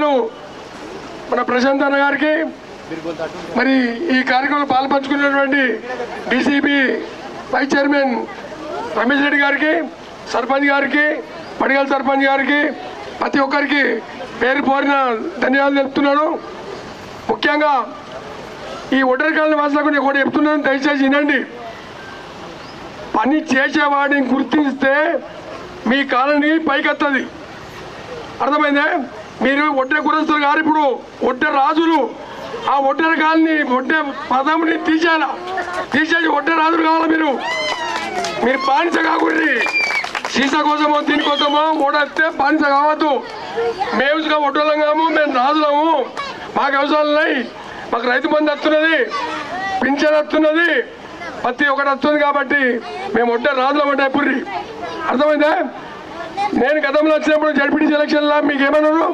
పెద్దలు మన ప్రశాంత్ అన్న గారికి మరి ఈ కార్యక్రమంలో పాల్పంచుకున్నటువంటి DCB vice chairman Ramesh Reddy గారికి సర్పంచ్ గారికి పడిగల సర్పంచ్ గారికి ప్రతి ఒక్కరికి పేరు పోరిన ధన్యవాదాలు తెలుపుతున్నాను. ముఖ్యంగా ఈ ఒంటరి కాలనీ వాసులకు నేను ఒకటి చెప్తున్నాను దయచేసి వినండి. పని చేసేవాడిని గుర్తిస్తే మీ కాలనీ పైకెత్తది. అర్థమైందే? మీరు ఒడ్డె గురస్తులు గారు ఇప్పుడు ఒడ్డె రాజులు. ఆ ఒడ్డెర కాలని ఒడ్డే పదముని తీసేయాల? తీసేసి ఒడ్డె రాజులు కావాలి మీరు? మీరు బానిస కాకూడదు. సీసా కోసమో దీనికోసమో ఓడేస్తే బానిస కావద్దు. మేముగా ఒడ్డోళ్ళంగాము మేము రాజులము. మాకు అవసరాలు ఉన్నాయి. మాకు రైతు బంధు వస్తున్నది పింఛన్ వస్తున్నది ప్రతి ఒక్కటి వస్తుంది కాబట్టి మేము ఒడ్డే రాజులం అంటే ఎప్పుడు? అర్థమైందా? నేను గతంలో వచ్చినప్పుడు జడ్పీటీసీ ఎలక్షన్లో మీకు ఏమన్నారు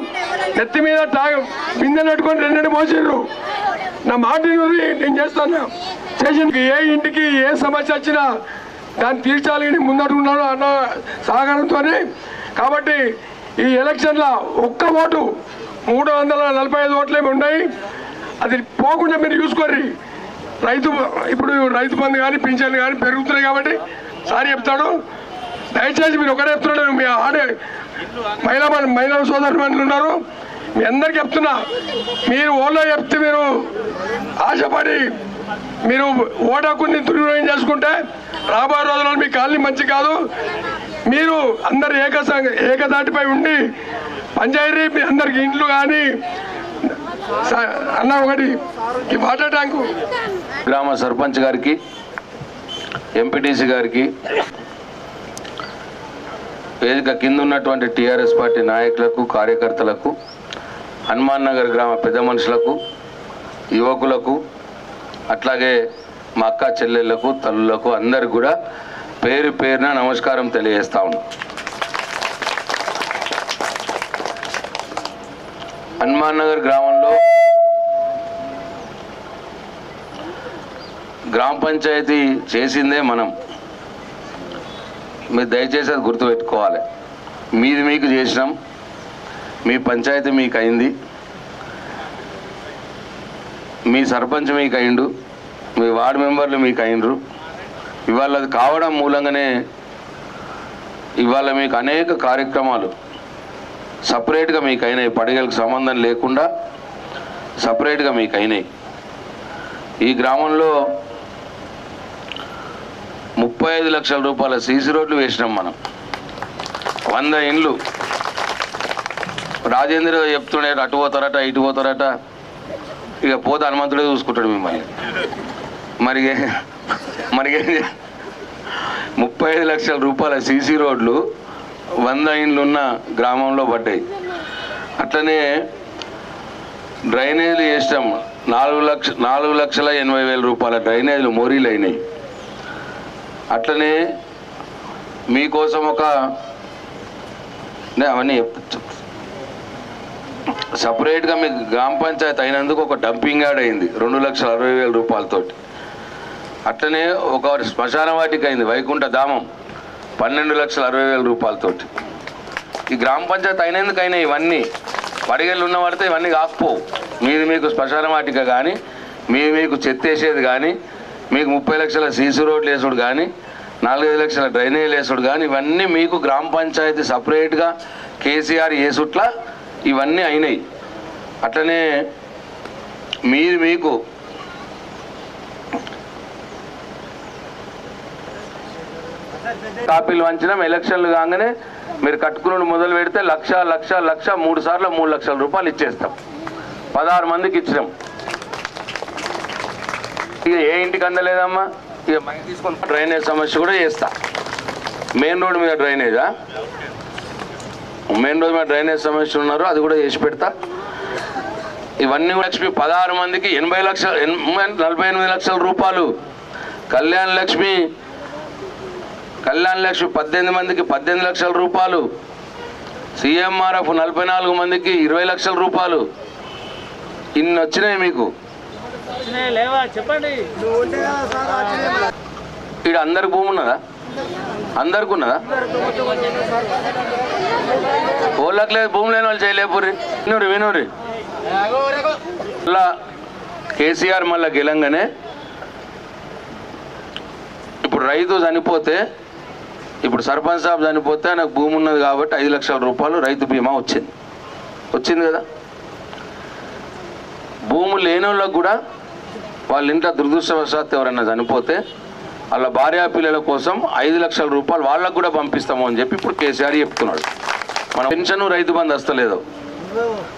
నెత్తి మీద టాగ్ బిందె పెట్టుకొని రెండు మోసారు నా మాట నేను చేస్తాను. చేసిన ఏ ఇంటికి ఏ సమస్య వచ్చినా దాన్ని తీర్చాలి అని ముందడుగున్నాను అన్న సహకారంతో కాబట్టి ఈ ఎలక్షన్లో ఒక్క ఓటు మూడు వందల నలభై ఐదు ఓట్లేమి ఉన్నాయి అది పోకుండా మీరు చూసుకోర్రి. రైతు ఇప్పుడు రైతు బంధు కానీ పింఛన్లు కానీ పెరుగుతున్నాయి కాబట్టి సారి చెప్తాడు దయచేసి మీరు ఒకటే చెప్తున్నాడు మీ ఆడే మహిళా మహిళా సోదరు ఉన్నారు. మీ అందరికి చెప్తున్నా మీరు ఓలో చెప్తే మీరు ఆశపడి మీరు ఓటాకుని దుర్వినియోగం చేసుకుంటే రాబోయే రోజుల్లో మీ కాలనీ మంచి కాదు. మీరు అందరు ఏక ఏకదాటిపై ఉండి పంచాయతీ మీ అందరికి ఇండ్లు కానీ అన్న ఒకటి ఈ వాటర్ ట్యాంకు. గ్రామ సర్పంచ్ గారికి ఎంపీటీసీ గారికి వేదిక కింద ఉన్నటువంటి టీఆర్ఎస్ పార్టీ నాయకులకు కార్యకర్తలకు హనుమాన్ నగర్ గ్రామ పెద్ద మనుషులకు యువకులకు అట్లాగే మా అక్క చెల్లెళ్ళకు తల్లులకు అందరికి కూడా పేరు పేరున నమస్కారం తెలియజేస్తా ఉన్నాం. హనుమాన్ నగర్ గ్రామంలో గ్రామ పంచాయతీ చేసిందే మనం. మీరు దయచేసి అది గుర్తుపెట్టుకోవాలి. మీది మీకు చేసినాం. మీ పంచాయతీ మీకు అయింది మీ సర్పంచ్ మీకు అయిండు మీ వార్డు మెంబర్లు మీకు అయినరు ఇవాళ అది కావడం మూలంగానే ఇవాళ మీకు అనేక కార్యక్రమాలు సపరేట్గా మీకు అయినాయి పడిగలకు సంబంధం లేకుండా సపరేట్గా మీకు అయినాయి ఈ గ్రామంలో ముప్పై ఐదు లక్షల రూపాయల సీసీ రోడ్లు వేసినాం మనం. వంద ఇండ్లు. రాజేంద్ర చెప్తుండే అటు పోతారట ఇటు పోతారట. ఇక పోతే హనుమంతుడే చూసుకుంటాడు మిమ్మల్ని. మరి మరి ముప్పై ఐదు లక్షల రూపాయల సీసీ రోడ్లు వంద ఇండ్లు ఉన్న గ్రామంలో పడ్డాయి. అట్లనే డ్రైనేజీలు వేసినాం నాలుగు లక్ష నాలుగు లక్షల ఎనభై వేల రూపాయల డ్రైనేజీలు మోరీలు అయినాయి. అట్లనే మీకోసం ఒక అవన్నీ చెప్తా సపరేట్గా మీకు గ్రామ పంచాయతీ అయినందుకు ఒక డంపింగ్ యార్డ్ అయింది. రెండు లక్షల అరవై వేల రూపాయలతోటి. అట్లనే ఒక శ్మశాన వాటికి అయింది వైకుంఠ ధామం. పన్నెండు లక్షల అరవై వేల రూపాయలతోటి. ఈ గ్రామ పంచాయతీ అయినందుకు అయినా ఇవన్నీ పడిగళ్ళు ఉన్న పడితే ఇవన్నీ కాకపోవు మీది మీకు శ్మశాన వాటిక కానీ మీది మీకు చెత్తేసేది కానీ మీకు ముప్పై లక్షల సీసీ రోడ్లు వేసుడు కానీ నాలుగైదు లక్షల డ్రైనేజ్ వేసుడు కానీ ఇవన్నీ మీకు గ్రామ పంచాయతీ సపరేట్గా కేసీఆర్ వేసుట్ల ఇవన్నీ అయినాయి. అట్లనే మీరు మీకు కాపీలు వంచడం ఎలక్షన్లు కాగానే మీరు కట్టుకుని మొదలు పెడితే లక్ష లక్ష లక్ష మూడు సార్లు మూడు లక్షల రూపాయలు ఇచ్చేస్తాం. పదహారు మందికి ఇచ్చినాం. ఇక ఏ ఇంటికి అందలేదమ్మా? ఇక మైక్ తీసుకొని డ్రైనేజ్ సమస్య కూడా చేస్తా. మెయిన్ రోడ్ మీద డ్రైనేజా? మెయిన్ రోడ్ మీద డ్రైనేజ్ సమస్య ఉన్నారు అది కూడా చేసి పెడతా. ఇవన్నీ కూడా లక్ష్మి పదహారు మందికి ఎనభై లక్షల నలభై ఎనిమిది లక్షల రూపాయలు. కళ్యాణ్ లక్ష్మి కళ్యాణ్ లక్ష్మి పద్దెనిమిది మందికి పద్దెనిమిది లక్షల రూపాయలు. సిఎంఆర్ఎఫ్ నలభై నాలుగు మందికి ఇరవై లక్షల రూపాయలు. ఇన్ని వచ్చినాయి మీకు. లేవా? చెప్పండి. ఇక్కడ అందరికి భూమి ఉన్నదా? అందరికి ఉన్నదా? ఓళ్ళకి లేదు భూమి లేని వాళ్ళు చేయలేపురి వినూరి వినూరి. మళ్ళా కేసీఆర్ మళ్ళా గెలంగానే. ఇప్పుడు రైతు చనిపోతే ఇప్పుడు సర్పంచ్ సాబ్ చనిపోతే నాకు భూమి ఉన్నది కాబట్టి ఐదు లక్షల రూపాయలు రైతు బీమా వచ్చింది. వచ్చింది కదా? భూమి లేని వాళ్ళకు కూడా వాళ్ళ ఇంట్లో దురదృష్టవశాత్తు ఎవరైనా చనిపోతే వాళ్ళ భార్యా పిల్లల కోసం ఐదు లక్షల రూపాయలు వాళ్ళకు కూడా పంపిస్తాము అని చెప్పి ఇప్పుడు కేసీఆర్ చెప్తున్నాడు. మన పెన్షన్ రైతు బంధు వస్తలేదు.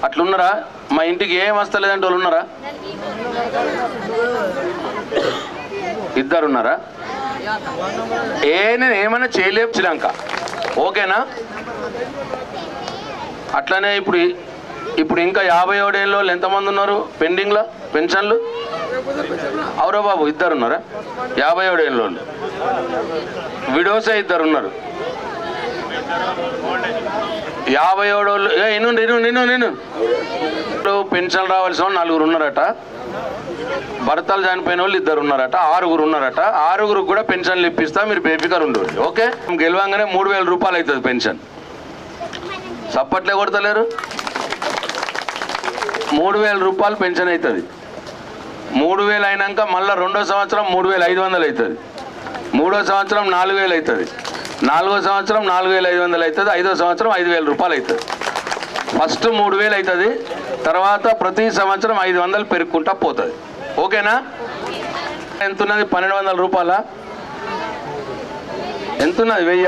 అట్లున్నారా? మా ఇంటికి ఏం వస్తలేదంటే వాళ్ళు ఉన్నారా? ఇద్దరున్నారా? ఏ నేను ఏమైనా చేయలేపు శ్రీలంక. ఓకేనా? అట్లనే ఇప్పుడు ఇప్పుడు ఇంకా యాభై ఏడేళ్ళు వాళ్ళు ఎంతమంది ఉన్నారు? పెండింగ్లో? పెన్షన్లు? అవురా బాబు ఇద్దరు ఉన్నారా యాభై ఏడేళ్ళు ఏళ్ళు విడోసే ఇద్దరు ఉన్నారు యాభై ఏడు వాళ్ళు ఏ ఇను నేను నేను నేను పెన్షన్ రావాల్సిన వాళ్ళు నలుగురు ఉన్నారట. భర్తలు చనిపోయిన వాళ్ళు ఇద్దరు ఉన్నారట. ఆరుగురు ఉన్నారట. ఆరుగురు కూడా పెన్షన్లు ఇప్పిస్తా మీరు బేబీకర్ ఉండు ఓకే? గెలవంగానే మూడు వేల రూపాయలు అవుతుంది పెన్షన్. సప్పట్లే కొడతలేరు. మూడు వేల రూపాయలు పెన్షన్ అవుతుంది. మూడు వేలు అయినాక మళ్ళీ రెండో సంవత్సరం మూడు వేల ఐదు వందలు అవుతుంది. మూడో సంవత్సరం నాలుగు వేలు అవుతుంది. నాలుగో సంవత్సరం నాలుగు వేల ఐదు వందలు అవుతుంది. ఐదో సంవత్సరం ఐదు వేల రూపాయలు అవుతుంది. ఫస్ట్ మూడు వేలు అవుతుంది. తర్వాత ప్రతి సంవత్సరం ఐదు వందలు పెరుక్కుంటా పోతుంది. ఓకేనా? ఎంత ఉన్నది పన్నెండు వందల రూపాయల? ఎంత ఉన్నది వెయ్యి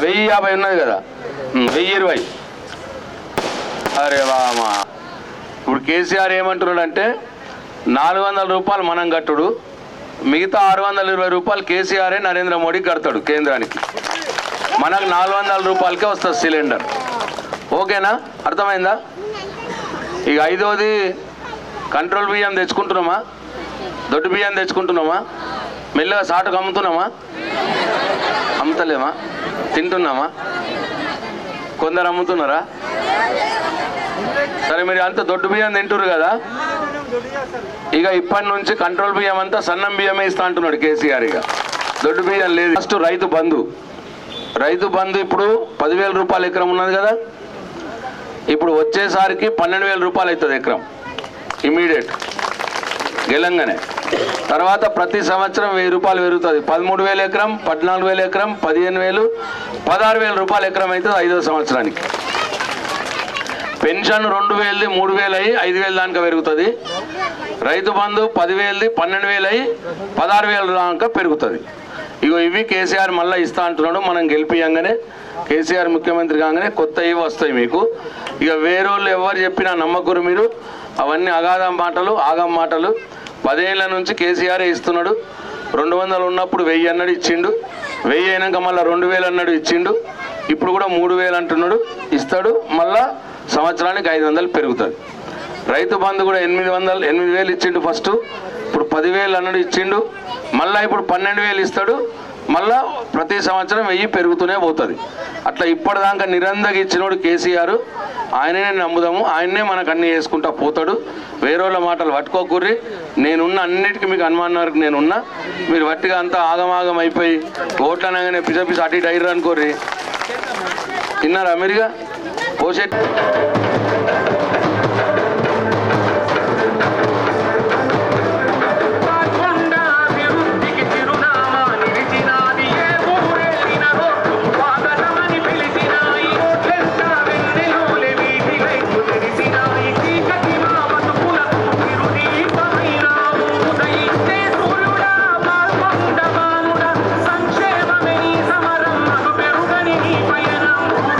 వెయ్యి యాభై ఉన్నది కదా. వెయ్యి ఇరవై. అరే వామా. ఇప్పుడు కేసీఆర్ ఏమంటున్నాడంటే నాలుగు వందల రూపాయలు మనం కట్టుడు. మిగతా ఆరు వందల ఇరవై రూపాయలు కేసీఆరే నరేంద్ర మోడీ కడతాడు కేంద్రానికి. మనకు నాలుగు వందల రూపాయలకే వస్తుంది సిలిండర్. ఓకేనా? అర్థమైందా? ఇక ఐదోది కంట్రోల్ బియ్యం తెచ్చుకుంటున్నామా? దొడ్డు బియ్యం తెచ్చుకుంటున్నామా? మెల్లగా సాటుకు అమ్ముతున్నామా? అమ్ముతలేమా? తింటున్నామా? కొందరు అమ్ముతున్నారా? సరే మీరు అంత దొడ్డు బియ్యం తింటురు కదా? ఇక ఇప్పటి నుంచి కంట్రోల్ బియ్యం అంతా సన్నం బియ్యమే ఇస్తా అంటున్నాడు కేసీఆర్ ఇక. దొడ్డు బియ్యం లేదు. ఫస్ట్ రైతు బంధు. రైతు బంధు ఇప్పుడు పదివేల రూపాయలు ఎకరం ఉన్నది కదా? ఇప్పుడు వచ్చేసరికి పన్నెండు వేల రూపాయలు అవుతుంది ఎకరం. ఇమీడియట్ గెలంగానే. తర్వాత ప్రతి సంవత్సరం వెయ్యి రూపాయలు పెరుగుతుంది. పదమూడు వేల ఎకరం పద్నాలుగు వేల ఎకరం పదిహేను వేలు పదహారు వేల రూపాయలు ఎకరం అవుతుంది ఐదో సంవత్సరానికి. పెన్షన్ రెండు వేలది మూడు వేలు అయ్యి ఐదు వేలు దానికి పెరుగుతుంది. రైతు బంధు పదివేలది పన్నెండు వేలు అయ్యి పదహారు వేల దాకా పెరుగుతుంది. ఇగో ఇవి కేసీఆర్ మళ్ళీ ఇస్తా అంటున్నాడు మనం గెలిపియంగానే. కేసీఆర్ ముఖ్యమంత్రి కాగానే కొత్త ఇవి వస్తాయి మీకు. ఇక వేరే వాళ్ళు ఎవరు చెప్పినా నమ్మకూరు మీరు. అవన్నీ అగాధం మాటలు ఆగం మాటలు. పదేళ్ళ నుంచి కేసీఆర్ ఇస్తున్నాడు. రెండు వందలు ఉన్నప్పుడు వెయ్యి అన్నాడు ఇచ్చిండు. వెయ్యి అయినాక మళ్ళీ రెండు వేలు అన్నాడు ఇచ్చిండు. ఇప్పుడు కూడా మూడు వేలు అంటున్నాడు. ఇస్తాడు మళ్ళా సంవత్సరానికి ఐదు వందలు పెరుగుతుంది. రైతు బంధు కూడా ఎనిమిది వందలు ఎనిమిది వేలు ఇచ్చిండు ఫస్ట్. ఇప్పుడు పదివేలు అన్నడు ఇచ్చిండు. మళ్ళీ ఇప్పుడు పన్నెండు వేలు ఇస్తాడు. మళ్ళా ప్రతి సంవత్సరం వెయ్యి పెరుగుతూనే పోతుంది. అట్లా ఇప్పటిదాకా నిరంతగా ఇచ్చినోడు కేసీఆర్. ఆయననే నమ్ముదాము. ఆయన్నే మనకు అన్ని చేసుకుంటా పోతాడు. వేరే వాళ్ళ మాటలు పట్టుకోకూర్రి. నేనున్న అన్నిటికీ మీకు అనుమానం వరకు నేనున్నా. మీరు వట్టిగా అంతా ఆగమాగం అయిపోయి ఓట్లు అనగానే పిస అటు ఇటు అయ్యారు అనుకోర్రి. విన్నారా మీరుగా? పోసే